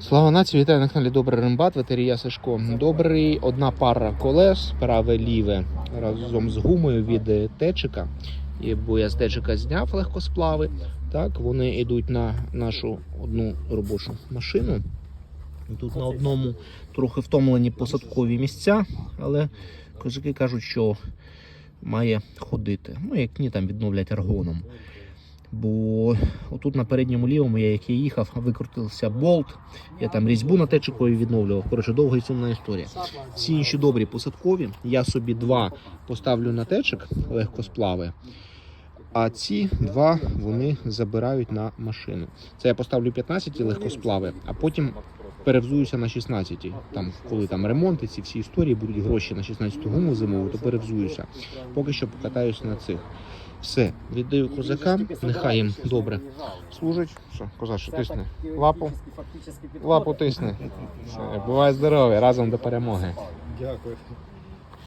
Слава нації, вітаю на каналі Добрий Рембат, ветерія Сашко. Добрий, одна пара колес, праве ліве разом з гумою від течика. І Бо я з течика зняв легкосплави. Так, вони йдуть на нашу одну робочу машину. Тут на одному трохи втомлені посадкові місця, але козаки кажуть, що має ходити. Ну, як ні, там відновлять аргоном. Бо отут на передньому лівому, я як я їхав, викрутився болт. Я там різьбу на течикові відновлював. Коротше, довга і сумна історія. Всі інші добрі посадкові. Я собі два поставлю на течик легкосплави. А ці два вони забирають на машину. Це я поставлю 15 легкосплави, а потім перевзуюся на 16. Там, коли там ремонти, ці всі історії будуть гроші на 16 гуму зимову, то перевзуюся. Поки що покатаюсь на цих. Все, віддаю козакам, нехай їм добре служить. Що, козаче, тисни лапу. Лапу тисни. Все, бувай здорові, разом до перемоги. Дякую.